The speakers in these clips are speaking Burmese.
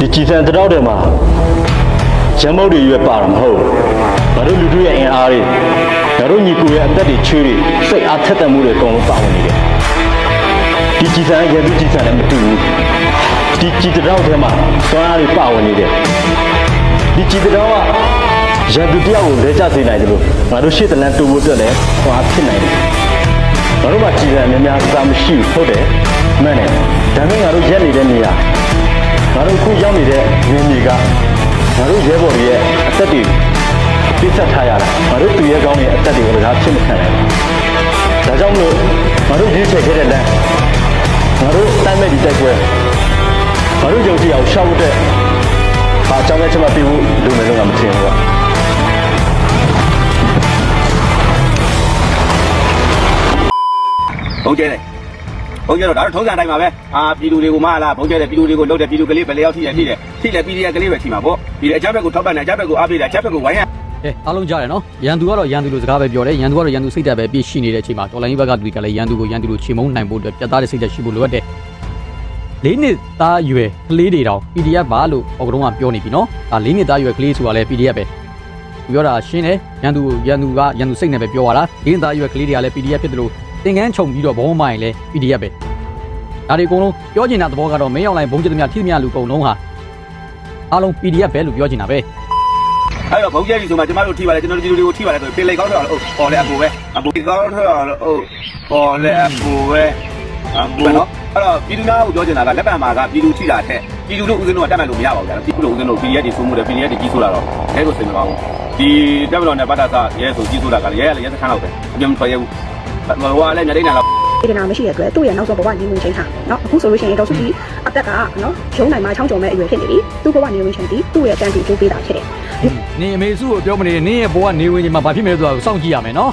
ဒီကြည်စံတတော့တယ်မှာရမုတ်တွေရွယ်ပါတာမဟုတ်ငါတို့လူတို့ရဲ့အင်အားတွေငါတို့ညီကိုရဲ့အသက်တွေချွေးတွေစိတ်အားထက်သန်မှုတွေအကုန်လုံးပါဝင်နေတယ်ဒီကြည်စံရဲ့ဒီကြည်စံလည်းမတူဘူးဒီကြည်တတော့ထဲမှာစွမ်းအားတွေပါဝင်နေတယ်ဒီကြည်တတော့ကရန်သူတယောက်ကိုလဲကျစေနိုင်တယ်လို့ငါတို့ရှေ့တလန်းတူဖို့အတွက်လည်းစွမ်းအားဖြစ်နိုင်တယ်ငါတို့မှာကြည်စံများများစားမရှိဘူးဟုတ်တယ်မှန်တယ်ဒါပေမဲ့ငါတို့ရက်နေတဲ့နေရာ ငါတို့အခုရောက်နေတဲ့နေမြေကငါတို့ရဲဘော်တွေရဲ့အသက်တွေပြစ်ဆက်ထားရတာငါတို့သူရဲကောင်းရဲ့အသက်တွေကိုလည်းဖြစ်မခံနိုင်ဘူးဒါကြောင့်မလို့ငါတို့ရွေးချယ်ခဲ့တဲ့လမ်းငါတို့တိုင်းမဲ့ဒီတိုက်ပွဲငါတို့ယုံကြည်အောင်ရှောက်တဲ့ဘာအကြောင်းလဲချက်မပြဘူးလူမယ်လို့ငါမထင်ဘူးကွာဘုံကျဲတယ် ဘုံကျဲတော့ဒါတော့ထုံးစံတိုင်းပါပဲအာပြည်သူတွေကိုမလားဘုံကျဲတယ်ပြည်သူတွေကိုလှုပ်တယ်ပြည်သူကလေးပဲလေရောက်ထိတယ်ထိတယ်ထိတယ်ပြည်သူကလေးပဲထိမှာပေါ့ဒီအကြမ်းဘက်ကိုထောက်ပံ့တယ်အကြမ်းဘက်ကိုအားပေးတယ်အကြမ်းဘက်ကိုဝိုင်းရကဲအားလုံးကြားတယ်နော်ရန်သူကတော့ရန်သူလိုစကားပဲပြောတယ်ရန်သူကတော့ရန်သူစိတ်ဓာတ်ပဲပြည့်ရှိနေတဲ့အချိန်မှာတော်လိုင်းဘက်ကသူတွေကလည်းရန်သူကိုရန်သူလိုချေမုန်းနိုင်ဖို့အတွက်ပြတ်သားတဲ့စိတ်ဓာတ်ရှိဖို့လိုအပ်တယ်လေးနှစ်သားရွယ်ကလေးတွေတောင် PDF ပါလို့ဟောကတော့ကပြောနေပြီနော်ဒါလေးနှစ်သားရွယ်ကလေးဆိုတာလည်း PDF ပဲသူပြောတာရှင်းတယ်ရန်သူရန်သူကရန်သူစိတ်နဲ့ပဲပြောရတာလေးနှစ်သားရွယ်ကလေးတွေကလည်း PDF ဖြစ်တယ်လို့ သင်ကန်းခြုံပြီးတော့ဘောမိုင်းလည်း PDF ပဲဒါတွေအကုန်လုံးပြောချင်တဲ့သဘောကတော့မင်းအောင်လိုင်းဘုံကျသမျှထိသမျှလူအကုန်လုံးဟာအားလုံး PDF ပဲလို့ပြောချင်တာပဲအဲ့တော့ဘုံကျဲပြီဆိုမှကျမတို့ထိပါတယ်ကျွန်တော်တို့ပြည်သူတွေကိုထိပါတယ်ဆိုပင်လေကောင်းတော့ဟုတ်ဟော်လေအပူပဲအပူကောင်းတော့ဟုတ်ဟော်လေအပူပဲအပူနော်အဲ့တော့ပြည်သူများကိုပြောချင်တာကလက်ပံမှာကပြည်သူထိတာထက်ပြည်သူတို့ဦးစင်းတို့ကတက်မှန်လို့မရပါဘူးကြာပြည်သူတို့ဦးစင်းတို့ PDF တွေစိုးမှုတယ် PDF တွေကြီးဆိုတာတော့အဲလိုစိတ်မကောင်းဘူးဒီတက်မတော်နဲ့ပတ်သက်ရဲဆိုကြီးဆိုတာကလည်းရဲရလည်းရဲစခန်းလောက်ပဲအပြင်မထွက်ရဘူး ဟိုကလည်းညတိနာတော့ေဒနာမရှိတဲ့အတွက်သူ့ရဲ့နောက်ဆုံးဘဝနေဝင်ချိန်ဟာနော်အခုဆိုလို့ရှိရင်တော့သူကြီးအသက်ကနော်ရုံးနိုင်မှာချောင်းချုံမဲ့အရွယ်ဖြစ်နေပြီသူ့ဘဝနေဝင်ချိန်ဒီသူ့ရဲ့အတန်းတူကျိုးပေးတာဖြစ်တယ်နင်အမေစုကိုပြောမနေနင်ရဲ့ဘဝနေဝင်ချိန်မှာဘာဖြစ်မလဲဆိုတာကိုစောင့်ကြည့်ရမယ်နော်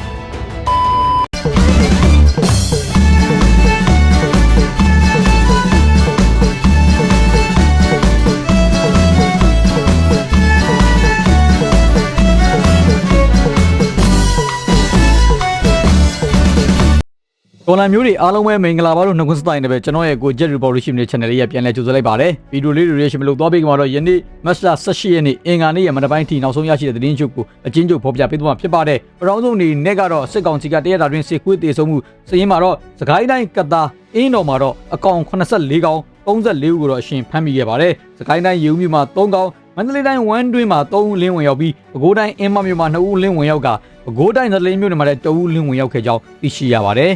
တော်လန်မျိုးတွေအားလုံးပဲမင်္ဂလာပါလို့နှုတ်ခွန်းစတိုင်းနဲ့ပဲကျွန်တော်ရဲ့ကို Jet Revolution ရဲ့ channel လေးရပြန်လဲကြိုဆိုလိုက်ပါတယ်ဗီဒီယိုလေးတွေ reaction မလုပ်သွားပြီးကမှတော့ယနေ့မတ်လ18ရက်နေ့အင်္ဂါနေ့ရမနက်ပိုင်းထိနောက်ဆုံးရရှိတဲ့သတင်းချုပ်ကိုအချင်းချုပ်ဖော်ပြပေးသွားမှာဖြစ်ပါတယ်ပထမဆုံးအနေနဲ့ကတော့စစ်ကောင်စီကတရက်တာတွင်စစ်ကွေးတေဆုံးမှုစည်ရင်မှာတော့စကိုင်းတိုင်းကတာအင်းတော်မှာတော့အကောင်84ကောင်34ဦးကိုတော့အရှင်ဖမ်းမိခဲ့ပါတယ်စကိုင်းတိုင်းရေဦးမြို့မှာ3ကောင်မန္တလေးတိုင်းဝမ်းတွင်းမှာ3ဦးလင်းဝင်ရောက်ပြီးပဲခူးတိုင်းအင်းမမြို့မှာ2ဦးလင်းဝင်ရောက်ကပဲခူးတိုင်းသတလင်းမြို့နယ်မှာလည်း2ဦးလင်းဝင်ရောက်ခဲ့ကြောင်းသိရှိရပါတယ်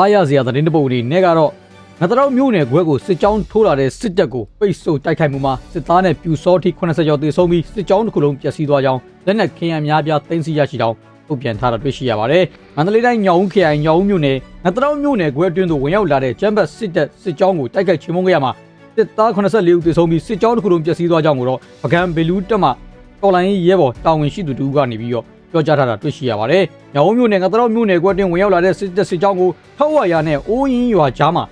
အားရစရာသတင်းတစ်ပုဒ်အနေနဲ့ကတော့ငတတော်မြို့နယ်ခွဲကိုစစ်ကြောင်းထိုးလာတဲ့စစ်တပ်ကိုပိတ်ဆို့တိုက်ခိုက်မှုမှာစစ်သားနဲ့ပြူစောထိ80ကျော်သေဆုံးပြီးစစ်ကြောင်းတစ်ခုလုံးပျက်စီးသွားကြောင်းလက်နက်ခင်းရန်များပြားသိမ်းဆည်းရရှိကြောင်းထုတ်ပြန်ထားတာတွေ့ရှိရပါတယ်။မန္တလေးတိုင်းညောင်ဦးခရိုင်ညောင်ဦးမြို့နယ်ငတတော်မြို့နယ်ခွဲအတွင်းသို့ဝင်ရောက်လာတဲ့ကျမ်းပတ်စစ်တပ်စစ်ကြောင်းကိုတိုက်ခိုက်ချေမှုန်းခဲ့ရမှာစစ်သား84ဦးသေဆုံးပြီးစစ်ကြောင်းတစ်ခုလုံးပျက်စီးသွားကြောင်းကိုတော့ပကံဘီလူးတက်မှတော်လိုင်းရဲဘော်တာဝန်ရှိသူတူကနေပြီးတော့ ပြောကြားထားတာတွေ့ရှိရပါတယ်။ညောင်ဦးမြို့နယ်ငတတော်မြို့နယ်ခွဲအတွင်းဝင်ရောက်လာတဲ့စစ်တပ်စစ်ကြောင်းကိုထောက်ဝါရနဲ့အိုးရင်းရွာကြားမှာ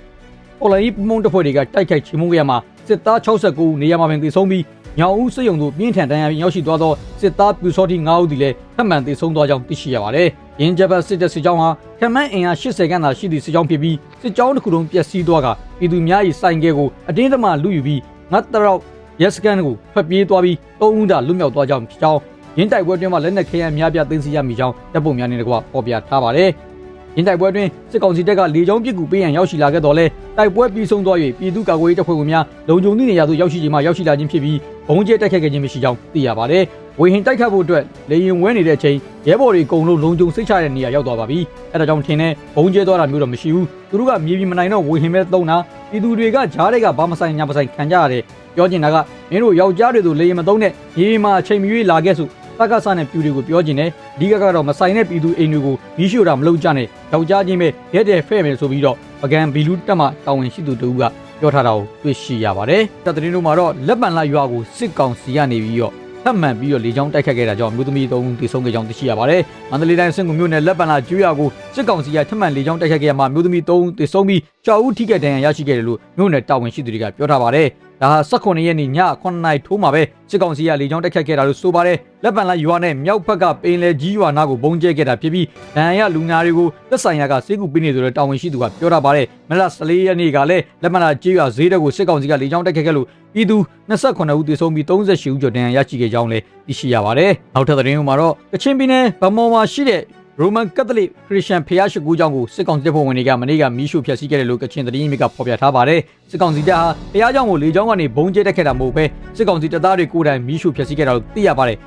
ပေါ်လိုင်းပုံတဖွဲ့တွေကတိုက်ခိုက်ချေမှုန်းခဲ့ရမှာစစ်သား69ဦးနေရာမှာပင်သေဆုံးပြီးညောင်ဦးစစ်ရုံတို့ပြင်းထန်ဒဏ်ရာရောက်ရှိသွားသောစစ်သားပြူစောတိ9ဦးသည်လည်းထပ်မံသေဆုံးသွားကြောင်းသိရှိရပါတယ်။ရင်းဂျပန်စစ်တပ်စစ်ကြောင်းဟာခမန်းအင်အား80ခန်းသာရှိသည့်စစ်ကြောင်းဖြစ်ပြီးစစ်ကြောင်းတစ်ခုလုံးပျက်စီးသွားကပြည်သူများ၏စိုင်ကဲကိုအတင်းအဓမ္မလူယူပြီးငတ်တရောက်ရက်စကန်ကိုဖျက်ပြေးသွားပြီး၃ဦးသာလွတ်မြောက်သွားကြောင်းဖြစ်ကြောင်း ရင်းတိုက်ပွဲတွင်မှလက်နက်ခဲယမ်းများပြားသိမ်းဆည်းရမိကြောင်းတပ်ပုံများနဲ့တကွပေါ်ပြထားပါတယ်။ရင်တိုက်ပွဲတွင်စစ်ကောင်စီတပ်ကလေကြောင်းပစ်ကူပေးရန်ရောက်ရှိလာခဲ့တော်လဲတိုက်ပွဲပြီးဆုံးသွား၍ပြည်သူ့ကာကွယ်ရေးတပ်ဖွဲ့ဝင်များလုံခြုံသည့်နေရာသို့ရောက်ရှိချိန်မှာရောက်ရှိလာခြင်းဖြစ်ပြီးဘုံကျဲတိုက်ခတ်ခဲ့ခြင်းမရှိကြောင်းသိရပါတယ်။ဝေဟင်တိုက်ခတ်ဖို့အတွက်လေရင်ဝဲနေတဲ့အချိန်ရဲဘော်တွေအကုန်လုံးလုံခြုံစိတ်ချတဲ့နေရာရောက်သွားပါပြီ။အဲဒါကြောင့်ထင်တဲ့ဘုံကျဲသွားတာမျိုးတော့မရှိဘူး။သူတို့ကမြေပြင်မနိုင်တော့ဝေဟင်ပဲသုံးတာပြည်သူတွေကဂျားတွေကဘာမဆိုင်ညာမဆိုင်ခံကြရတယ်။ပြောချင်တာကမင်းတို့ယောက်ျားတွေဆိုလေရင်မသုံးနဲ့မြေပြင်မှာအချိန်မရွေးလာခဲ့ဆို တက္ကသနဲ့ပြူတွေကိုပြောကျင်တယ်အဓိကကတော့မဆိုင်တဲ့ပြည်သူအိမ်တွေကိုမီးရှို့တာမလုပ်ကြနဲ့ယောက်ျားချင်းပဲရက်တယ်ဖဲ့မယ်ဆိုပြီးတော့ပကံဘီလူတက်မှတာဝန်ရှိသူတို့ကပြောထားတာကိုတွေ့ရှိရပါတယ်။တပ်သတင်းတို့မှာတော့လက်ပံလာရွာကိုစစ်ကောင်စီကနေပြီးတော့ထပ်မံပြီးတော့လေကြောင်းတိုက်ခတ်ခဲ့တာကြောင့်မြို့သမီးသုံးဦးသေဆုံးခဲ့ကြောင်းသိရှိရပါတယ်။မန္တလေးတိုင်းစင်ကူမြို့နယ်လက်ပံလာကျွော်ကိုစစ်ကောင်စီကထပ်မံလေကြောင်းတိုက်ခတ်ခဲ့ရမှာမြို့သမီးသုံးဦးသေဆုံးပြီးကြောက်ဦးထိခိုက်ဒဏ်ရာရရှိခဲ့တယ်လို့မြို့နယ်တာဝန်ရှိသူတွေကပြောထားပါတယ်။ ဒါဟာ18ရက်နေ့ည9နာရီထိုးမှာပဲစစ်ကောင်စီကလေကြောင်းတိုက်ခတ်ခဲ့တာလို့ဆိုပါတယ်လက်ပံလိုက်ရွာနဲ့မြောက်ဘက်ကပင်လယ်ကြီးရွာနာကိုဘုံကျဲခဲ့တာဖြစ်ပြီးဒဏ်ရာရလူနာတွေကိုသက်ဆိုင်ရာကစေကူပေးနေတယ်လို့တာဝန်ရှိသူကပြောတာပါတယ်မလ14ရက်နေ့ကလည်းလက်ပံလာကြီးရွာဈေးတက်ကိုစစ်ကောင်စီကလေကြောင်းတိုက်ခတ်ခဲ့လို့ပြည်သူ28ဦးသေဆုံးပြီး38ဦးကျော်ဒဏ်ရာရရှိခဲ့ကြောင်းလည်းသိရှိရပါတယ်နောက်ထပ်သတင်းမှာတော့ကချင်ပြည်နယ်ဗမော်မှာရှိတဲ့ ရိုမန်ကက်သလစ်ခရစ်ယာန်ဖျားရှိခိုးကျောင်းကိုစစ်ကောင်စီတပ်ဖွဲ့ဝင်တွေကမနေ့ကမီးရှို့ဖျက်ဆီးခဲ့တယ်လို့ကချင်သတင်းမြစ်ကဖော်ပြထားပါတယ်။စစ်ကောင်စီတပ်ဟာဖျားကျောင်းကိုလေကြောင်းကနေဘုံကျဲတက်ခဲ့တာမဟုတ်ပဲစစ်ကောင်စီတပ်သားတွေကိုယ်တိုင်မီးရှို့ဖျက်ဆီးခဲ့တာလို့သိရပါတယ်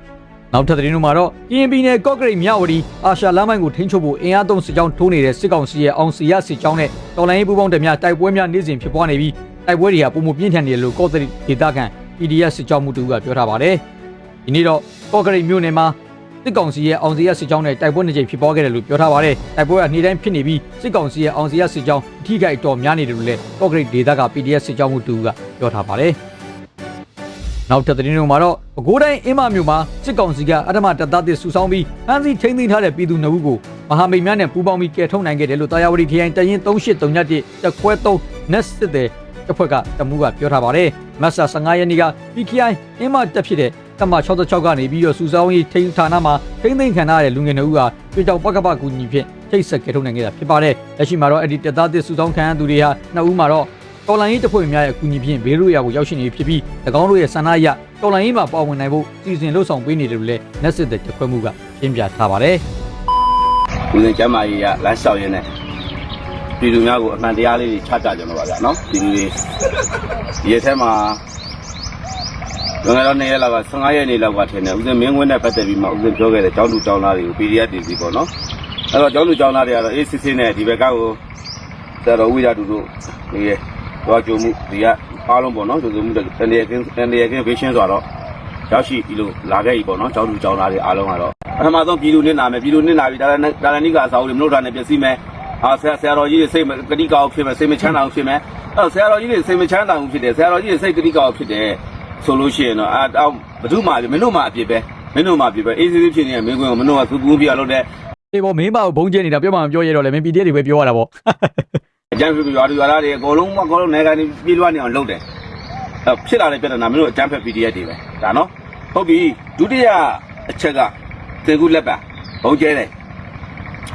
။နောက်ထပ်သတင်းတွေမှာတော့ကရင်ပြည်နယ်ကော့ကရိတ်မြဝတီအာရှလမ်းမိုင်းကိုထိန်းချုပ်ဖို့အင်အားသုံးစစ်ကြောင်းထိုးနေတဲ့စစ်ကောင်စီရဲ့အောင်စီရစစ်ကြောင်းနဲ့တော်လိုင်းရေးပူးပေါင်းတပ်များတိုက်ပွဲများနေ့စဉ်ဖြစ်ပွားနေပြီးတိုက်ပွဲတွေကပုံမပြင်းထန်နေတယ်လို့ကော့ကရိတ်ဒေသခံ PDF စစ်ကြောင်းမှုတူကပြောထားပါတယ်။ဒီနေ့တော့ကော့ကရိတ်မြို့နယ်မှာ စစ်ကောင်စီရဲ့အောင်စီရစစ်ကြောင်းနဲ့တိုက်ပွဲနှစ်ကြိမ်ဖြစ်ပွားခဲ့တယ်လို့ပြောထားပါတယ်။တိုက်ပွဲကနေ့တိုင်းဖြစ်နေပြီးစစ်ကောင်စီရဲ့အောင်စီရစစ်ကြောင်းအထိခိုက်တော်များနေတယ်လို့လည်းကော့ဂရိတ်ဒေသက PDF စစ်ကြောင်းမှုတူကပြောထားပါတယ်။နောက်ထပ်သတင်းတွေမှာတော့ပဲခူးတိုင်းအင်းမမြို့မှာစစ်ကောင်စီကအထမတပ်သားတွေစုဆောင်းပြီးဖမ်းဆီးထိန်းသိမ်းထားတဲ့ပြည်သူနှုတ်ကိုမဟာမိတ်များနဲ့ပူးပေါင်းပြီးကယ်ထုတ်နိုင်ခဲ့တယ်လို့တာယာဝတီခရိုင်တရင်3831တက်ခွဲ3နက်စစ်တဲ့တစ်ဖွဲ့ကတမှုကပြောထားပါတယ်။မတ်ဆာ15ရက်နေ့က PKI အင်းမတက်ဖြစ်တဲ့ ကမ္ဘာ66ကနေပြီးတော့စူဆောင်းရေးထိန်းဌာနမှာထိန်းသိမ်းခံထားရတဲ့လူငယ်နှုတ်ကပြတောင်ပကပကူညီဖြင့်ချိတ်ဆက်ကယ်ထုတ်နိုင်ခဲ့တာဖြစ်ပါတယ်။လက်ရှိမှာတော့အဲ့ဒီတပ်သားတစ်စူဆောင်းခံရသူတွေဟာနှစ်ဦးမှာတော့တော်လိုင်းရေးတပ်ဖွဲ့များရဲ့အကူအညီဖြင့်ဘေးရိုးရာကိုရောက်ရှိနေဖြစ်ပြီး၎င်းတို့ရဲ့ဆန္ဒအရတော်လိုင်းရေးမှာပါဝင်နိုင်ဖို့စီစဉ်လှုပ်ဆောင်ပေးနေတယ်လို့လည်းနက်စစ်တဲ့တခွဲမှုကရှင်းပြထားပါတယ်။ဦးစင်ကျမ်းမာကြီးကလမ်းလျှောက်ရင်းနဲ့ပြည်သူများကိုအမှန်တရားလေးတွေချပြကြမှာပါဗျာနော်ပြည်သူတွေဒီရက်ထဲမှာ ငငယ်တော့နေရလောက်က15ရက်နေလောက်ကထင်တယ်ဦးစင်မင်းဝင်းနဲ့ပတ်သက်ပြီးမှဦးစင်ပြောခဲ့တဲ့ကျောင်းသူကျောင်းသားတွေကို PDF တည်စီပေါ့နော်အဲ့တော့ကျောင်းသူကျောင်းသားတွေကတော့အေးစစ်စစ်နဲ့ဒီဘက်ကကိုဆရာတော်ဝိရတူတို့ဒီရဲ့တွားကြုံမှုဒီကအားလုံးပေါ့နော်ကြုံမှုတန်တရာကင်းတန်တရာကင်းဘေးရှင်းဆိုတော့ရောက်ရှိဒီလိုလာခဲ့ပြီပေါ့နော်ကျောင်းသူကျောင်းသားတွေအားလုံးကတော့ပထမဆုံးပြည်သူနစ်နာမယ်ပြည်သူနစ်နာပြီဒါလည်းဒါလည်းနိကအစာအုပ်တွေမလို့တာနဲ့ပြည့်စည်မယ်အာဆရာဆရာတော်ကြီးတွေစိတ်ကတိကောက်ဖြစ်မယ်စိတ်မချမ်းသာအောင်ဖြစ်မယ်အဲ့ဆရာတော်ကြီးတွေစိတ်မချမ်းသာအောင်ဖြစ်တယ်ဆရာတော်ကြီးတွေစိတ်ကတိကောက်ဖြစ်တယ် ဆိုလို့ရှိရင်တော့အာတော့ဘဒုမာမင်းတို့မှအပြစ်ပဲမင်းတို့မှအပြစ်ပဲအေးစေးစေးဖြစ်နေတဲ့မင်းကွင်းကိုမင်းတို့ကသူပူးပြရလို့တဲ့ဒီပေါ်မင်းမကိုဘုံကျဲနေတာပြောမှမပြောရတော့လေမင်း PDF တွေပဲပြောရတာပေါ့အကြမ်းဖက်ပြီးရွာသူရွာသားတွေအကုန်လုံးအကုန်လုံးနိုင်ငံတွေပြေးလွှားနေအောင်လုပ်တယ်အဲဖြစ်လာတဲ့ပြဿနာမင်းတို့အကြမ်းဖက် PDF တွေပဲဒါနော်ဟုတ်ပြီဒုတိယအချက်ကသေကူလက်ပါဘုံကျဲတယ်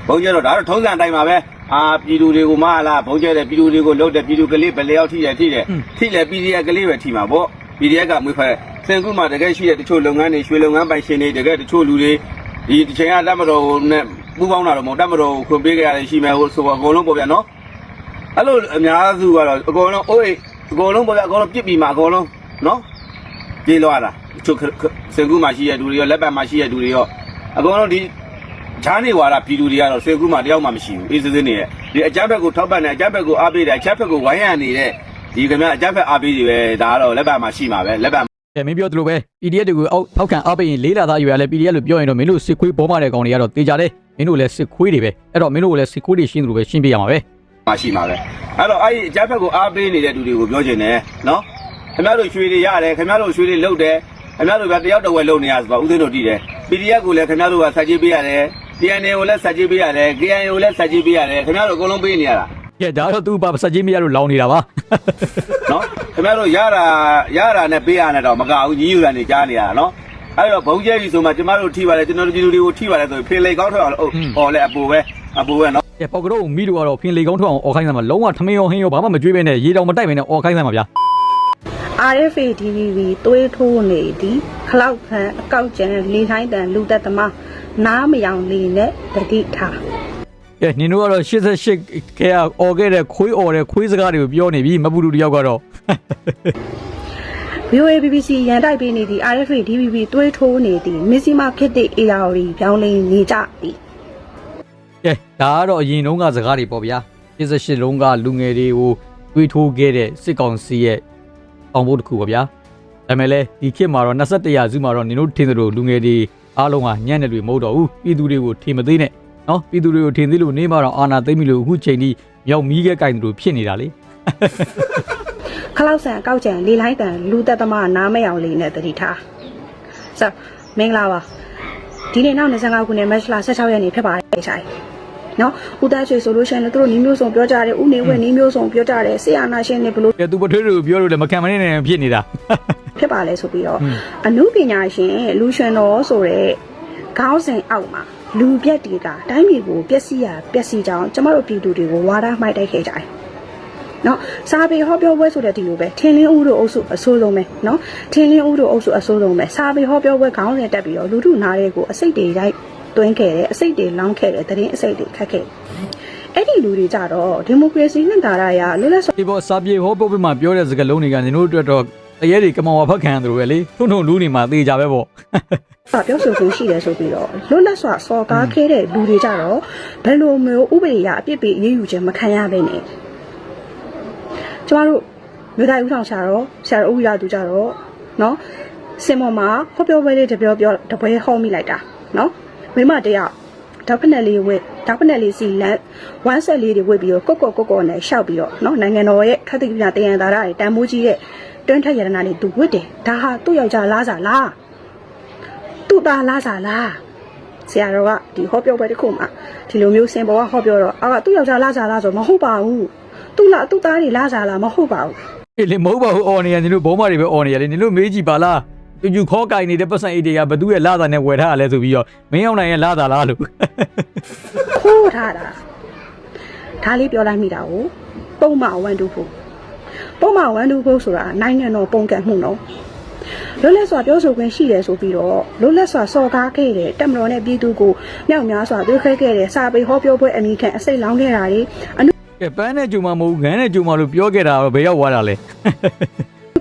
ဘုံကျဲတော့ဒါတော့ထုံးစံအတိုင်းပါပဲအာပြည်သူတွေကိုမလားဘုံကျဲတယ်ပြည်သူတွေကိုလှုပ်တယ်ပြည်သူကလေးဘယ်လျောက်ထိတယ်ထိတယ်ထိတယ် PDF ကလေးပဲထိမှာပေါ့ PDF ကမွေးဖက်စင်ကူမှာတကယ်ရှိတဲ့တချို့လုပ်ငန်းတွေရွှေလုပ်ငန်းပိုင်ရှင်တွေတကယ်တချို့လူတွေဒီတစ်ချိန်ကတက်မတော်နဲ့ပူပေါင်းတာတော့မဟုတ်တက်မတော်ကိုခွင့်ပေးကြရတယ်ရှိမယ်ဟိုဆိုတော့အကုန်လုံးပေါ့ဗျာနော်အဲ့လိုအများစုကတော့အကုန်လုံးအိုးအေးအကုန်လုံးပေါ့ဗျာအကုန်လုံးပြစ်ပြီးမှအကုန်လုံးနော်ပြေးသွားတာသူစင်ကူမှရှိရတဲ့လူတွေရောလက်ပတ်မှရှိရတဲ့လူတွေရောအကုန်လုံးဒီဈာနေဝါဒပြည်သူတွေကတော့စင်ကူမှတယောက်မှမရှိဘူးအေးစစ်စစ်နေရဲ့ဒီအကြမ်းဖက်ကိုထောက်ပံ့တယ်အကြမ်းဖက်ကိုအားပေးတယ်အကြမ်းဖက်ကိုဝိုင်းရံနေတဲ့ ဒီခင်ဗျအကြမ်းဖက်အားပေးတွေပဲဒါကတော့လက်ပတ်မှရှိမှာပဲလက်ပတ်ကဲမင်းပြောသလိုပဲ PDF တွေကိုအောက်ထောက်ခံအားပေးရင်လေးလာသားအရွယ်လည်း PDF လို့ပြောရင်တော့မင်းတို့စစ်ခွေးပေါ်မာတဲ့ကောင်တွေကတော့တေချာတယ်မင်းတို့လည်းစစ်ခွေးတွေပဲအဲ့တော့မင်းတို့ကလည်းစစ်ခွေးတွေရှင်းသလိုပဲရှင်းပြရမှာပဲမရှိမှာပဲအဲ့တော့အဲ့ဒီအကြမ်းဖက်ကိုအားပေးနေတဲ့လူတွေကိုပြောချင်တယ်နော်ခင်ဗျားတို့ရွှေတွေရတယ်ခင်ဗျားတို့ရွှေတွေလုတ်တယ်ခင်ဗျားတို့ကတယောက်တစ်ဝက်လုတ်နေရဆိုတော့ဥသိန်းတို့တည်တယ် PDF ကိုလည်းခင်ဗျားတို့ကဆက်ကြေးပေးရတယ် DNA ကိုလည်းဆက်ကြေးပေးရတယ် KNA ကိုလည်းဆက်ကြေးပေးရတယ်ခင်ဗျားတို့အကုန်လုံးပေးနေရတာ ကဲဒါတော့သူပါစက်ကြီးမရလို့လောင်းနေတာပါနော်ခင်ဗျားတို့ရတာရတာနဲ့ပေးရတဲ့တော့မကဘူးညီယူတာနေကြားနေရတာနော်အဲ့တော့ဘုံကျဲပြီဆိုမှကျမတို့ထိပါတယ်ကျွန်တော်တို့ပြည်သူတွေကိုထိပါတယ်ဆိုရင်ဖေးလေကောင်းထွက်အောင်လို့ဟောလဲအပူပဲအပူပဲနော်ကဲပေါကတော့မိတို့ကတော့ဖင်လေကောင်းထွက်အောင်អော်ခိုင်းစမ်းမှာလုံးဝထမင်းရောဟင်းရောဘာမှမကြွေးပဲနဲ့ရေတောင်မတိုက်ပဲနဲ့អော်ခိုင်းစမ်းမှာဗျာ RFA DVB သွေးထိုးနေသည်ခလောက်ခံအကောက်ကျန်လေထိုင်းတန်လူသက်သမားနားမယောင်လေးနဲ့တတိထား ကဲနင်တို့ကတော့88ခဲអော်ခဲ့တဲ့ခွေးអော်တဲ့ခွေးစကားတွေကိုပြောနေပြီမပူတူတယောက်ကတော့ VOA BBC ရန်တိုက်ပေးနေသည့် RFA DVB သွေးထိုးနေသည်မစ္စည်းမဖြစ်သည့် ARD ပြောင်းလဲနေကြသည်ကဲဒါကတော့အရင်တုန်းကစကားတွေပေါ့ဗျာ88လုံးကလူငယ်တွေကိုတွေးထိုးခဲ့တဲ့စစ်ကောင်စီရဲ့အောင်ဖို့တစ်ခုပေါ့ဗျာဒါပေမဲ့လည်းဒီခေတ်မှာတော့21ရာစုမှာတော့နင်တို့ထင်သလိုလူငယ်တွေအားလုံးကညံ့တဲ့တွေမဟုတ်တော့ဘူးပြည်သူတွေကိုထင်မသေးနဲ့ နော်ပြည်သူတွေကိုထင်သေးလို့နေမှာတော့အာနာသိမ့်ပြီလို့အခုချိန်ထိမြောက်မီးခဲကင်တယ်လို့ဖြစ်နေတာလေခလောက်ဆန်အကောက်ကျန်လေထိုင်းတန်လူသက်သမားနားမယောင်လေးနဲ့တတိထားဆိုမင်္ဂလာပါဒီနေ့နောက်25ခုနှစ်မတ်လ16ရက်နေ့ဖြစ်ပါတယ်ဆိုင်နော်ဦးသားချွေဆိုလို့ရှိရင်လည်းသူတို့နီးမျိုးစုံပြောကြတယ်ဦးနေဝင်းနီးမျိုးစုံပြောကြတယ်ဆေးအာနာရှင်တွေဘလို့ကဲသူပထွေးတွေကိုပြောလို့လည်းမခံမနေနဲ့ဖြစ်နေတာဖြစ်ပါလဲဆိုပြီးတော့အနုပညာရှင်လူရှင်တော်ဆိုတဲ့ခေါင်းစဉ်အောက်မှာ လူပြက်တွေကတိုင်းပြည်ကိုပျက်စီးရပျက်စီးကြောင်းကျမတို့ပြည်သူတွေကိုဝါဒမှိုက်တိုက်ခဲ့ကြတယ်နော်စာပေဟောပြောပွဲဆိုတဲ့ဒီလိုပဲထင်းလင်းဦးတို့အုပ်စုအဆိုးဆုံးပဲနော်ထင်းလင်းဦးတို့အုပ်စုအဆိုးဆုံးပဲစာပေဟောပြောပွဲခေါင်းစဉ်တက်ပြီးတော့လူထုနားတွေကိုအစိတ်တွေရိုက်တွင်းခဲ့တယ်အစိတ်တွေလောင်းခဲ့တယ်တရင်အစိတ်တွေခတ်ခဲ့တယ်အဲ့ဒီလူတွေကြတော့ဒီမိုကရေစီနဲ့တာရရလွတ်လပ်စွာဒီပေါ်စာပြေဟောပုတ်ပြမှာပြောတဲ့စကားလုံးတွေကညီတို့အတွက်တော့တရေတွေကမောင်ဝါဖက်ခံတယ်လို့ပဲလေထုံထုံလူးနေမှာသေကြပဲပေါ့ ပြောဆိုခွင့်ရှိတယ်ဆိုပြီးတော့လွတ်လပ်စွာစော်ကားခဲ့တဲ့လူတွေကြတော့ဘယ်လိုမျိုးဥပဒေရအပြစ်ပေးအရေးယူခြင်းမခံရဘဲနဲ့ကျမတို့မြို့တိုင်းဦးဆောင်ဆရာတော်ဆရာတော်ဦးရသူကြတော့နော်စင်မော်မှာဟောပြောပွဲလေးတပြောပြောတပွဲဟောမိလိုက်တာနော်မိမတယောက်ဓာတ်ဖက်နယ်လေးဝက်ဓာတ်ဖက်နယ်လေးစီလန်ဝမ်းဆက်လေးတွေဝက်ပြီးတော့ကော့ကော့ကော့ကော့နဲ့ရှောက်ပြီးတော့နော်နိုင်ငံတော်ရဲ့ခတ်သိပြတယံသာရတွေတန်မိုးကြီးတဲ့တွန်းထက်ရတနာတွေသူဝက်တယ်ဒါဟာသူ့ယောက်ျားလားစားလား သူ့သားလားစားလားဆရာတော်ကဒီဟောပြောပွဲတစ်ခုမှာဒီလိုမျိုးစင်ပေါ်ကဟောပြောတော့အာကသူ့ယောက်ျားလားစားလားဆိုမဟုတ်ပါဘူးသူ့လားသူ့သားတွေလားစားလားမဟုတ်ပါဘူးအေးလေမဟုတ်ပါဘူးအော်နေရညီတို့ဘုံမတွေပဲအော်နေရလေညီတို့မေးကြည့်ပါလားကျူကျူခေါ်ကိုင်နေတဲ့ပတ်စံအိတ်တွေကဘသူရဲ့လာတာနဲ့ဝယ်ထားရလဲဆိုပြီးတော့မင်းအောင်နိုင်ရဲ့လာတာလားလို့ခိုးထားတာဒါလေးပြောလိုက်မိတာကိုပုံမှန်ဝန်တူဖို့ပုံမှန်ဝန်တူဖို့ဆိုတာနိုင်ငံတော်ပုံကန့်မှုနော် လွတ်လပ်စွာပြောဆိုခွင့်ရှိတယ်ဆိုပြီးတော့လွတ်လပ်စွာစော်ကားခဲ့တဲ့တက်မတော်နဲ့ပြည်သူကိုမြောက်များစွာသွေးခဲခဲ့တဲ့စာပေဟောပြောပွဲအမိခံအစိတ်လောင်းခဲ့တာတွေအနု ကဲပန်းနဲ့ဂျူမမဟုတ်ဘူးငန်းနဲ့ဂျူမလို့ပြောခဲ့တာတော့ဘယ်ရောက်သွားတာလဲ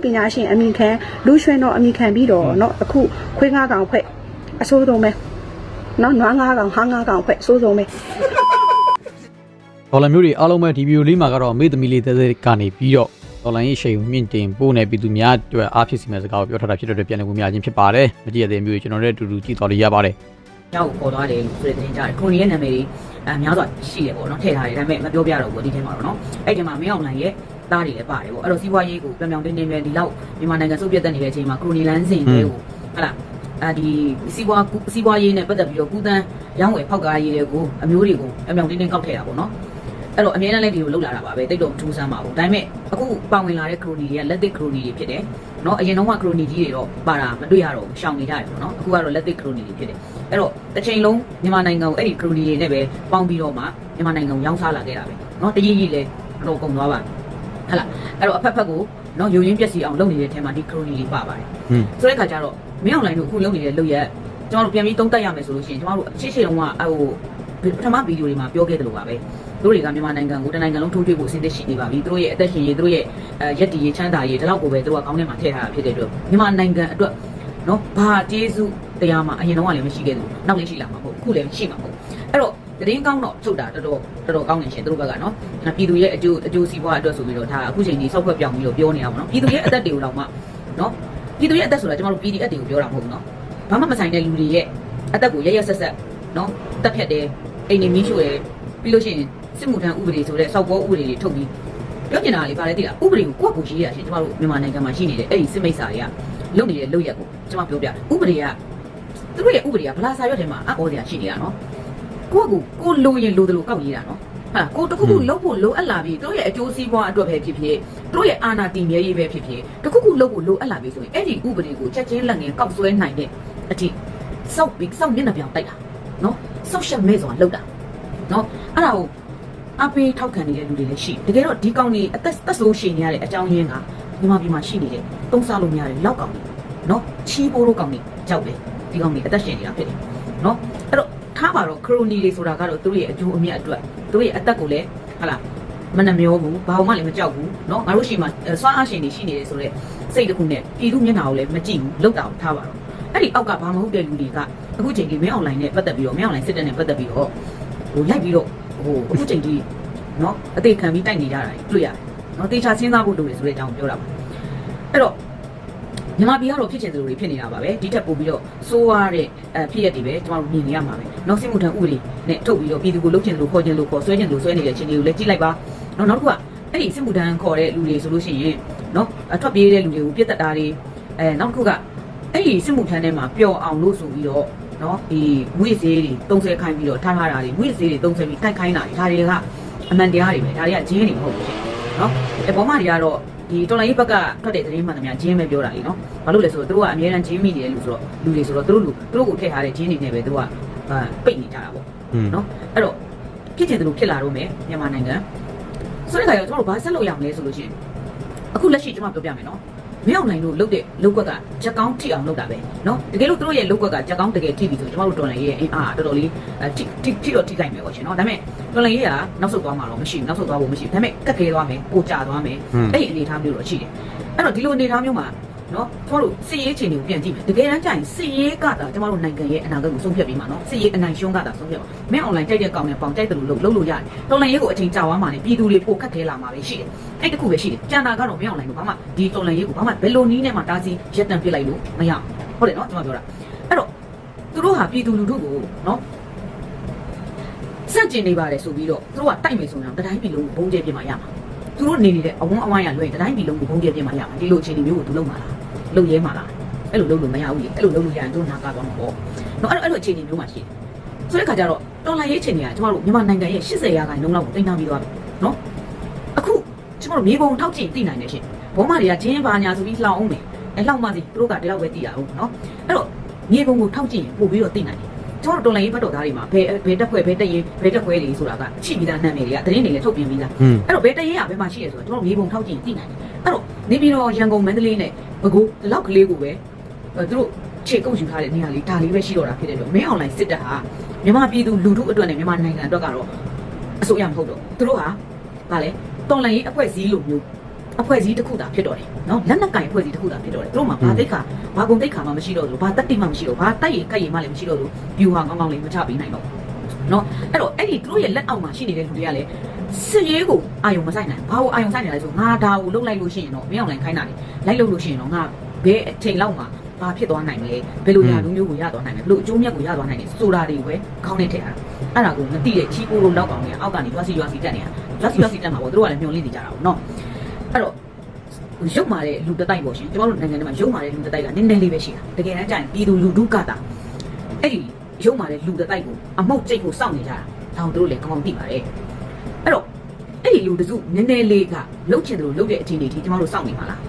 ပညာရှင်အမိခံလူရွှင်တော်အမိခံပြီးတော့เนาะအခုခွေးငါးကောင်ဖွဲ့အဆိုးဆုံးပဲเนาะနွားငါးကောင်ဟားငါးကောင်ဖွဲ့အဆိုးဆုံးပဲ ဒေါ်လာမျိုးတွေအားလုံးပဲဒီဗီဒီယိုလေးမှာကတော့မေသမီလေးတဲတဲကနေပြီးတော့ ဒေါ်လာရေးရှိန်မြင့်တင်ပို့နေပြည်သူများအတွက်အားဖြစ်စီမဲ့စကားကိုပြောထားတာဖြစ်တဲ့အတွက်ပြန်လည်ဝင်များခြင်းဖြစ်ပါတယ်မကြည့်ရတဲ့မျိုးတွေကျွန်တော်တို့အတူတူကြည့်တော်လေးရပါတယ်ကြောက်ကိုခေါ်သွားတယ်ဆိုတဲ့တင်ကြတယ်ခရိုနီရဲ့နာမည်တွေအများစွာရှိတယ်ပေါ့နော်ထည့်ထားတယ်ဒါပေမဲ့မပြောပြတော့ဘူးဒီထဲမှာတော့နော်အဲ့ဒီမှာမင်းအောင်နိုင်ရဲ့သားတွေလည်းပါတယ်ပေါ့အဲ့တော့စီးပွားရေးကိုပြောင်ပြောင်တင်းတင်းပဲဒီလောက်မြန်မာနိုင်ငံစုပ်ပြတ်တက်နေတဲ့အချိန်မှာခရိုနီလန်းစင်တွေကိုဟလာအာဒီစီးပွားစီးပွားရေးနဲ့ပတ်သက်ပြီးတော့ကုသန်းရောင်းဝယ်ဖောက်ကားရေးတွေကိုအမျိုးတွေကိုပြောင်ပြောင်တင်းတင်းကောက်ထည့်တာပေါ့နော် အဲ့တော့အမြဲတမ်းလည်းဒီလိုလုပ်လာတာပါပဲတိတ်တော့မထူးဆန်းပါဘူးဒါပေမဲ့အခုပါဝင်လာတဲ့ခရိုနီတွေကလက်သစ်ခရိုနီတွေဖြစ်တယ်เนาะအရင်တော့ကခရိုနီကြီးတွေတော့ပါတာမတွေ့ရတော့ဘူးရှောင်နေကြတယ်ပေါ့နော်အခုကတော့လက်သစ်ခရိုနီတွေဖြစ်တယ်အဲ့တော့တစ်ချိန်လုံးမြန်မာနိုင်ငံကိုအဲ့ဒီခရိုနီတွေနဲ့ပဲပေါင်းပြီးတော့မှမြန်မာနိုင်ငံကိုရောင်းစားလာခဲ့တာပဲเนาะတကြီးကြီးလည်းတော့ကုန်သွားပါဟဟလားအဲ့တော့အဖက်ဖက်ကိုเนาะယူရင်းပျက်စီအောင်လုပ်နေတဲ့ထဲမှာဒီခရိုနီတွေပါပါတယ် ဟွန်း ဆိုတဲ့ခါကျတော့မင်းအောင်လိုင်းတို့အခုလုပ်နေတဲ့လုပ်ရက်ကျွန်တော်တို့ပြန်ပြီးသုံးသပ်ရမယ်ဆိုလို့ရှိရင်ကျွန်တော်တို့ရှေ့ရှေ့တုန်းကဟိုပထမဗီဒီယိုတွေမှာပြောခဲ့တယ်လို့ပါပဲ တို့တွေကမြန်မာနိုင်ငံကိုတနိုင်ငံလုံးထိုးထွေးဖို့အစဉ်သင့်ရှိနေပါပြီတို့ရဲ့အသက်ရှင်ရေးတို့ရဲ့ရက်တည်ရေးချမ်းသာရေးဒီလောက်ကိုပဲတို့ကကောင်းထဲမှာထည့်ထားတာဖြစ်တဲ့အတွက်မြန်မာနိုင်ငံအတွက်နော်ဘာကျေးဇူးတရားမှာအရင်တော့ကလည်းမရှိခဲ့ဘူးနောက်လည်းရှိလာမှာမဟုတ်ခုလည်းရှိမှာမဟုတ်အဲ့တော့တင်းကောင်းတော့ထုတ်တာတော်တော်တော်တော်ကောင်းနေရှင်တို့ဘက်ကနော်ပြည်သူရဲ့အကျိုးအကျိုးစီးပွားအတွက်ဆိုပြီးတော့ဒါအခုချိန်ကြီးဆောက်ဖွက်ပြောင်းပြီးတော့ပြောနေတာပေါ့နော်ပြည်သူရဲ့အသက်တွေကိုတော့မှနော်ပြည်သူရဲ့အသက်ဆိုတာကျွန်တော်တို့ PDF တွေကိုပြောတာမဟုတ်ဘူးနော်ဘာမှမဆိုင်တဲ့လူတွေရဲ့အသက်ကိုရရဆက်ဆက်နော်တက်ဖြတ်တယ်အိမ်နေမီးရှို့တယ်ပြီးလို့ရှိရင် စစ်မှုထမ်းဥပဒေဆိုတဲ့စောက်ပေါ်ဥပဒေတွေထုတ်ပြီးပြောကျင်တာလေဗါလဲသိလားဥပဒေကိုကိုယ့်ကိုရေးရချင်းကျမတို့မြန်မာနိုင်ငံမှာရှိနေတဲ့အဲ့ဒီစစ်မိတ်ဆာတွေကလုပ်နေတဲ့လုပ်ရက်ကိုကျမပြောပြဥပဒေကသူတို့ရဲ့ဥပဒေကဗလာစာရွက်ထဲမှာအော်စရာရှိနေတာနော်ကိုယ့်ကိုကိုလိုရင်လိုသလိုကောက်ရေးတာနော်ဟာကိုတခုခုလုပ်ဖို့လိုအပ်လာပြီတို့ရဲ့အကျိုးစီးပွားအတွက်ပဲဖြစ်ဖြစ်တို့ရဲ့အာဏာတည်မြဲရေးပဲဖြစ်ဖြစ်တခုခုလုပ်ဖို့လိုအပ်လာပြီဆိုရင်အဲ့ဒီဥပဒေကိုချက်ချင်းလက်ငယ်ကောက်ဆွဲနိုင်တဲ့အထိစောက်ပြီးစောက်မျက်နှာပြောင်တိုက်တာနော်စောက်ရှက်မဲ့ဆိုတာလောက်တာနော်အဲ့ဒါကို အပေးထောက်ခံနေတဲ့လူတွေလည်းရှိတကယ်တော့ဒီကောင်ကြီးအသက်သက်ဆိုးရှိနေရတဲ့အကြောင်းရင်းကမြန်မာပြည်မှာရှိနေတဲ့တုံးစားလို့မရတဲ့လောက်ကောင်ကြီးနော်ချီးပိုးလို့ကောင်ကြီးကြောက်တယ်ဒီကောင်ကြီးအသက်ရှင်နေတာဖြစ်တယ်နော်အဲ့တော့ထားပါတော့ခရိုနီတွေဆိုတာကတော့သူတို့ရဲ့အကျိုးအမြတ်အတွက်သူတို့ရဲ့အသက်ကိုလည်းဟာလား မနှမျောဘူးဘာမှလည်းမကြောက်ဘူးเนาะငါတို့ရှိမှစွမ်းအားရှင်တွေရှိနေတယ်ဆိုတော့စိတ်တစ်ခုနဲ့ပြည်သူမျက်နှာကိုလည်းမကြည့်ဘူးလောက်တာကိုထားပါတော့အဲ့ဒီအောက်ကဘာမဟုတ်တဲ့လူတွေကအခုချိန်ကြီးမင်းအွန်လိုင်းနဲ့ပတ်သက်ပြီးတော့မင်းအွန်လိုင်းစစ်တပ်နဲ့ပတ်သက်ပြီးတော့ဟိုလိုက်ပြီးတော့ ဟိုအခုချိန်ထိနော်အသေးခံပြီးတိုက်နေကြတာတွေ့ရတယ်နော်တေချာစဉ်းစားဖို့လိုတယ်ဆိုတဲ့အကြောင်းပြောတာပါအဲ့တော့မြန်မာပြည်ကတော့ဖြစ်ချင်သလိုတွေဖြစ်နေတာပါပဲဒီထက်ပိုပြီးတော့စိုးရတဲ့အဖြစ်ရတွေပဲကျွန်တော်တို့မြင်နေရမှာပဲနောက်စစ်မှုထမ်းဥပဒေနဲ့ထုတ်ပြီးတော့ပြည်သူကိုလှုပ်ချင်လို့ခေါ်ချင်လို့ခေါ်ဆွဲချင်လို့ဆွဲနေတဲ့ချင်းတွေကိုလည်းကြည့်လိုက်ပါနော်နောက်တစ်ခုကအဲ့ဒီစစ်မှုထမ်းခေါ်တဲ့လူတွေဆိုလို့ရှိရင်နော်ထွက်ပြေးတဲ့လူတွေကိုပြစ်တက်တာတွေအဲနောက်တစ်ခုကအဲ့ဒီစစ်မှုထမ်းထဲမှာပျော်အောင်လို့ဆိုပြီးတော့ နော်ဒီမွေးစေးတွေတုံးဆဲခိုင်းပြီးတော့ထားထားတာတွေမွေးစေးတွေတုံးဆဲပြီးတိုက်ခိုင်းတာတွေဒါတွေကအမှန်တရားတွေပဲဒါတွေကဂျင်းတွေမဟုတ်ဘူးရှင်နော်အဲဘောမတွေကတော့ဒီတော်လိုင်းဘက်ကထွက်တဲ့သတင်းမှန်သမျှဂျင်းပဲပြောတာလीနော်ဘာလို့လဲဆိုတော့သူတို့ကအများအားဂျင်းမိနေတယ်လို့ဆိုတော့လူတွေဆိုတော့သူတို့လူသူတို့ကိုထည့်ထားတဲ့ဂျင်းတွေနဲ့ပဲသူတို့ကအာပိတ်နေကြတာပေါ့နော်အဲ့တော့ဖြစ်ချင်တယ်လို့ဖြစ်လာတော့မယ်မြန်မာနိုင်ငံဆိုတဲ့ခါကျတော့ကျွန်တော်တို့ဘာဆက်လုပ်ရမလဲဆိုလို့ရှိရင်အခုလက်ရှိကျွန်တော်ပြောပြမယ်နော် မရောက်နိုင်လို့လုတ်တဲ့လုတ်ကွက်ကချက်ကောင်းထိအောင်လုတ်တာပဲနော်တကယ်လို့တို့ရဲ့လုတ်ကွက်ကချက်ကောင်းတကယ်ထိပြီဆိုကျွန်တော်တို့တော်လိုင်းရဲ့အင်အားတော်တော်လေးထိထိထိတော့ထိလိုက်မယ်ပေါ့ရှင်နော်ဒါပေမဲ့တော်လိုင်းရဲ့ကနောက်ဆုတ်သွားမှာတော့မရှိနောက်ဆုတ်သွားဖို့မရှိဒါပေမဲ့ကက်ခဲသွားမယ်ပိုကျသွားမယ်အဲ့ဒီအနေအထားမျိုးတော့ရှိတယ်အဲ့တော့ဒီလိုအနေအထားမျိုးမှာ နော်ကျမတို့စစ်ရေးအခြေအနေကိုပြန်ကြည့်မယ်တကယ်တမ်းကျရင်စစ်ရေးကတာကျမတို့နိုင်ငံရဲ့အနာဂတ်ကိုဆုံးဖြတ်ပြီးမှာနော်စစ်ရေးအနိုင်ရှုံးကတာဆုံးဖြတ်ပါမင်းအွန်လိုင်းကြိုက်တဲ့ကောင်နဲ့ပေါင်ကြိုက်တယ်လို့လုပ်လို့ရတယ်တော်လိုင်းရေးကိုအချိန်ကြာသွားမှလည်းပြည်သူတွေပိုကတ်ခဲလာမှာပဲရှိတယ်အဲ့တခုပဲရှိတယ်ကြံတာကတော့မင်းအွန်လိုင်းကိုဘာမှဒီတော်လိုင်းရေးကိုဘာမှဘယ်လိုနည်းနဲ့မှတားဆီးရပ်တန့်ပစ်လိုက်လို့မရဟုတ်တယ်နော်ကျမပြောတာအဲ့တော့သူတို့ဟာပြည်သူလူထုကိုနော်စန့်ကျင်နေပါတယ်ဆိုပြီးတော့သူတို့ကတိုက်မယ်ဆိုရင်တတိုင်းပြည်လုံးကိုဘုံကျဲပြစ်မှာရမှာသူတို့နေနေတဲ့အဝန်းအဝိုင်းရလွဲတတိုင်းပြည်လုံးကိုဘုံကျဲပြစ်မှာရမှာဒီလိုအခြေအနေမျိုးကိုသူလုပ်မှာလား လုံးရဲမှာလားအဲ့လိုလုံးလို့မရဘူးလေအဲ့လိုလုံးလို့ရရင်တို့နာကားသွားမှာပေါ့နော်အဲ့လိုအဲ့လိုအခြေအနေမျိုးမှာရှိတယ်ဆိုတဲ့ခါကျတော့တော်လိုင်းရေးအခြေအနေကကျမတို့မြန်မာနိုင်ငံရဲ့80ရာခိုင်နှုန်းလောက်ကိုတင်ထားပြီးသွားပြီနော်အခုကျမတို့မြေပုံထောက်ကြည့်သိနိုင်တယ်ရှင်ဘောမတွေကဂျင်းပါညာဆိုပြီးလှောင်အောင်မယ်အဲလှောင်မှစီသူတို့ကဒီလောက်ပဲသိရအောင်နော်အဲ့တော့မြေပုံကိုထောက်ကြည့်ရင်ပို့ပြီးတော့သိနိုင်တယ်ကျွန်တော်တို့တော်လိုင်းရေးဘတ်တော်သားတွေမှာဘယ်ဘယ်တက်ခွဲဘယ်တက်ရေးဘယ်တက်ခွဲတွေဆိုတာကရှိပြီးသားနာမည်တွေကသတင်းတွေလည်းထုတ်ပြန်ပြီးသားအဲ့တော့ဘယ်တက်ရေးကဘယ်မှာရှိရဆိုတော့ကျွန်တော်မြေပုံထောက်ကြည့်ရင်သိနိုင်တယ်အဲ့တော့နေပြီးတော့ရန်ကုန်မန္တလေးနဲ့ ဘကိုးဒီလောက်ကလေးကိုပဲအဲသူတို့ခြေကုပ်ယူထားတဲ့နေရာလေးဒါလေးပဲရှိတော့တာဖြစ်တဲ့အတွက်မင်းအွန်လိုင်းစစ်တပ်ဟာမြန်မာပြည်သူလူထုအတွက်နဲ့မြန်မာနိုင်ငံအတွက်ကတော့အစိုးရမဟုတ်တော့သူတို့ဟာဗာလဲတော်လိုင်းရေးအဖွဲ့အစည်းလိုမျိုးအဖွဲ့အစည်းတစ်ခုသာဖြစ်တော့တယ်နော်လက်နက်ကင်အဖွဲ့အစည်းတစ်ခုသာဖြစ်တော့တယ်သူတို့မှာဘာသိက္ခာဘာဂုဏ်သိက္ခာမှမရှိတော့ဘူးဘာတတ်တိမှမရှိတော့ဘာတိုက်ရကြိုက်ရမှလည်းမရှိတော့ဘူးဗျူဟာကောင်းကောင်းလေးမချပေးနိုင်တော့နော်အဲ့တော့အဲ့ဒီသူတို့ရဲ့လက်အောက်မှာရှိနေတဲ့လူတွေကလည်း စစ်ရေးကိုအာယုံမဆိုင်နိုင်ဘာကိုအာယုံဆိုင်နေလဲဆိုငါဒါကိုလုတ်လိုက်လို့ရှိရင်တော့မင်းအောင်လိုင်းခိုင်းတာလေလိုက်လို့လို့ရှိရင်တော့ငါဘယ်အချိန်လောက်မှာဘာဖြစ်သွားနိုင်မလဲဘယ်လိုရာလူမျိုးကိုရသွားနိုင်မလဲဘယ်လိုအကျိုးမြတ်ကိုရသွားနိုင်လဲဆိုတာတွေပဲခေါင်းနဲ့ထည့်ရတာအဲ့ဒါကိုမသိတဲ့ချီးကိုလိုလောက်ကောင်တွေကအောက်ကနေရွာစီရွာစီတက်နေတာရွာစီရွာစီတက်မှာပေါ့သူတို့ကလည်းမျောလင့်နေကြတာပေါ့နော်အဲ့တော့ရုပ်မာတဲ့လူတစ်တိုက်ပေါ့ရှင်ကျွန်တော်တို့နိုင်ငံထဲမှာရုပ်မာတဲ့လူတစ်တိုက်ကနည်းနည်းလေးပဲရှိတာတကယ်တမ်းကျရင်ပြည်သူလူထုကတာအဲ့ဒီရုပ်မာတဲ့လူတစ်တိုက်ကိုအမောက်ကျိတ်ကိုစောင့်နေကြတာဒါကိုသူတို့လည်းကောင်းကောင်းသိပါတယ် အဲ့တော့အဲ့ဒီလူတစုနည်းနည်းလေးကလှုပ်ချင်တယ်လို့လှုပ်တဲ့အချိန်တွေထိကျွန်တော်တို့စောင့်နေပါလား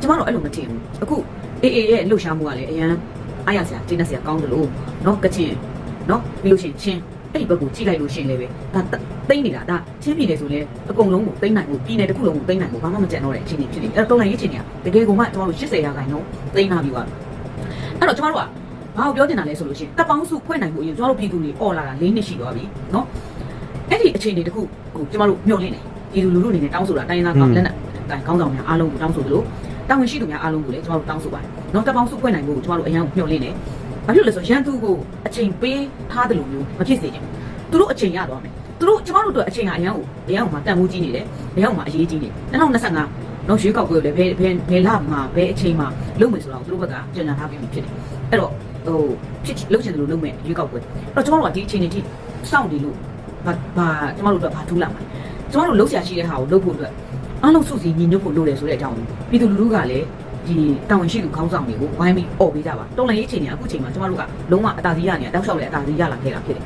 ကျွန်တော်တို့အဲ့လိုမထင်ဘူးအခုအေးအေးရဲ့လှုပ်ရှားမှုကလည်းအရန်အားရစရာတင်းနေစရာကောင်းတယ်လို့နော်ကချင်နော်ပြီးလို့ရှိရင်ချင်းအဲ့ဒီဘက်ကိုကြည့်လိုက်လို့ရှိရင်လည်းပဲဒါတိမ့်နေတာဒါချင်းပြည်နယ်ဆိုလဲအကုန်လုံးကိုတိမ့်နိုင်ဖို့ပြည်နယ်တစ်ခုလုံးကိုတိမ့်နိုင်ဖို့ဘာမှမကြံတော့တဲ့အချိန်တွေဖြစ်နေအဲ့တော့တော်လိုင်းရေးချိန်တွေကတကယ်ကိုမှကျွန်တော်တို့80ရာခိုင်နှုန်းတိမ့်နာပြီးသွားပြီအဲ့တော့ကျွန်တော်တို့ကဘာကိုပြောချင်တာလဲဆိုလို့ရှိရင်တပ်ပေါင်းစုဖွဲ့နိုင်ဖို့အရင်ကျွန်တော်တို့ပြည်သူတွေអော်လာတာ၄နှစ်ရှိသွားပြီနော်အဲ့ ဒီအခြေအနေတခုကိုကျွန်တော်တို့မျှော်လင့်တယ်ပြည်သူလူထုအနေနဲ့တောင်းဆိုတာတိုင်းသားကလက်နက်တိုင်းခေါင်းဆောင်များအားလုံးကိုတောင်းဆိုသလိုတာဝန်ရှိသူများအားလုံးကိုလည်းကျွန်တော်တို့တောင်းဆိုပါတယ်နော်တပ်ပေါင်းစုဖွဲ့နိုင်ဖို့ကျွန်တော်တို့အရင်မျှော်လင့်တယ်ဘာဖြစ်လို့လဲဆိုရန်သူကိုအချိန်ပေးထားတယ်လို့မျိုးမဖြစ်စေချင်ဘူးသူတို့အချိန်ရသွားမယ်သူတို့ကျွန်တော်တို့အတွက်အချိန်ကအရင်ကိုအရင်ကမှတန်ဖိုးကြီးနေတယ်အရင်ကမှအရေးကြီးနေ2025နော်ရွေးကောက်ပွဲလည်းဘယ်ဘယ်ဘယ်လမှာဘယ်အချိန်မှာလုပ်မယ်ဆိုတော့သူတို့ဘက်ကကြံညာထားပြီးဖြစ်တယ်အဲ့တော့ဟိုဖြစ်လုပ်ချင်တယ်လို့လုပ်မယ်ရွေးကောက်ပွဲအဲ့တော့ကျွန်တော်တို့ကဒီအချိန်တွေထိစောင့်နေလို့ ဘာဘာကျွန်တော်တို့အတွက်ဘာထူးလာမှာကျွန်တော်တို့လုပ်ဆရာရှိတဲ့ဟာကိုလုပ်ဖို့အတွက်အားလုံးစုစည်းညီညွတ်ဖို့လိုတယ်ဆိုတဲ့အကြောင်းပြည်သူလူထုကလည်းဒီတာဝန်ရှိသူခေါင်းဆောင်တွေကိုဝိုင်းပြီးអော်ပေးကြပါတော်လည်းအချိန်ညာအခုချိန်မှာကျွန်တော်တို့ကလုံးဝအသာစီးရနေတာတောက်လျှောက်လည်းအသာစီးရလာခဲ့တာဖြစ်တယ်